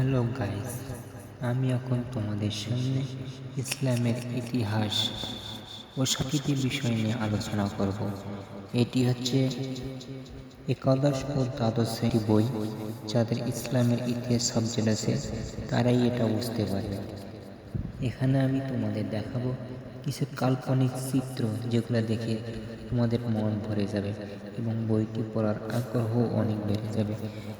Hello guys আমি এখন তোমাদের সামনে ইসলামের ইতিহাস ও সাকিতি বিষয় নিয়ে আলোচনা করব। এটি হচ্ছে একাদশ ও দ্বাদশ শ্রেণি বই, যাদের ইসলামের ইতিহাস সাবজেক্ট আছে তারাই এটা বুঝতে পারবে। এখানে আমি তোমাদের দেখাবো কিছু কাল্পনিক চিত্র যেগুলো দেখে তোমাদের মন ভরে যাবে এবং বইটি পড়ার আগ্রহ অনেক বেড়ে যাবে।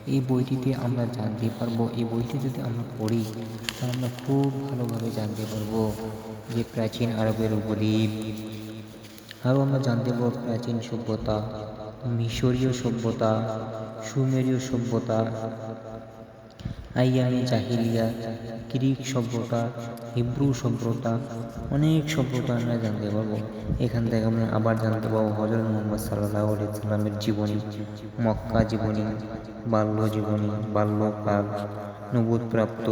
এই বইটিতে আমরা জানতে পারব, এই বইটি যদি আমরা পড়ি, তাহলে আমরা খুব ভালোভাবে জানতে পারব যে প্রাচীন আরবের উপদ্বীপ, আরও আমরা জানতে পারব প্রাচীন সভ্যতা, মিশরীয় সভ্যতা, সুমেরীয় সভ্যতা আইয়ামে জাহিলিয়া, গ্রিক সভ্যতা, হিব্রু সভ্যতা, অনেক সভ্যতা আমরা জানতে পারব এখান থেকে আমরা আবার জানতে পারব হজরত মোহাম্মদ সাল্লাহ সাল্লামের জীবনী, মক্কা জীবনী, বাল্য জীবনী, বাল্যকাল নবুদ প্রাপ্ত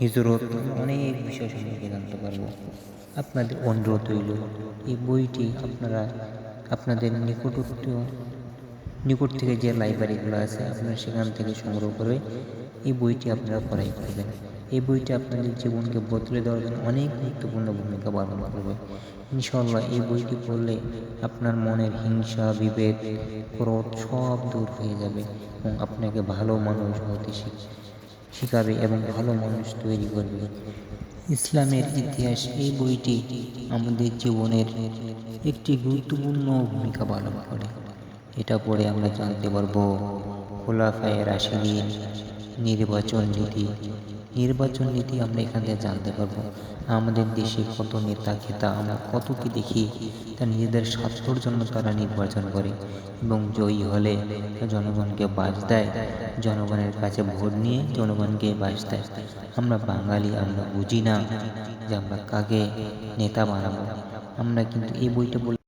হিজরত, অনেক বিষয় সম্পর্কে জানতে পারব। আপনাদের অনুরোধ রইল, এই বইটি আপনারা, আপনাদের নিকটস্থ নিকট থেকে যে লাইব্রেরিগুলো আছে, আপনারা সেখান থেকে সংগ্রহ করে এই বইটি আপনারা পড়াই করবেন। এই বইটি আপনাদের জীবনকে বদলে দেওয়ার জন্য অনেক গুরুত্বপূর্ণ ভূমিকা পালন করবে। ইনশাল্লাহ এই বইটি পড়লে আপনার মনের হিংসা, বিভেদ, ক্রোধ সব দূর হয়ে যাবে এবং আপনাকে ভালো মানুষ হতে শিখাবে এবং ভালো মানুষ তৈরি করবে। ইসলামের ইতিহাস এই বইটি আমাদের জীবনের একটি গুরুত্বপূর্ণ ভূমিকা পালন করে। এটা পড়ে আমরা জানতে পারব। খোলাফায় রাশিদিন নির্বাচন নীতি। নির্বাচন নীতি আমরা এখান থেকে জানতে পারব। আমাদের দেশে কত নেতা খেতা, আমরা কত কি দেখি, তা নিজেদের স্বার্থর জন্য তারা নির্বাচন করে এবং জয়ী হলে জনগণকে বাস দেয়, জনগণের কাছে ভোট নিয়ে জনগণকে বাস দেয়। আমরা বাঙালি, আমরা বুঝি না যে আমরা কাকে নেতা বানাবো। আমরা কিন্তু এই বইটা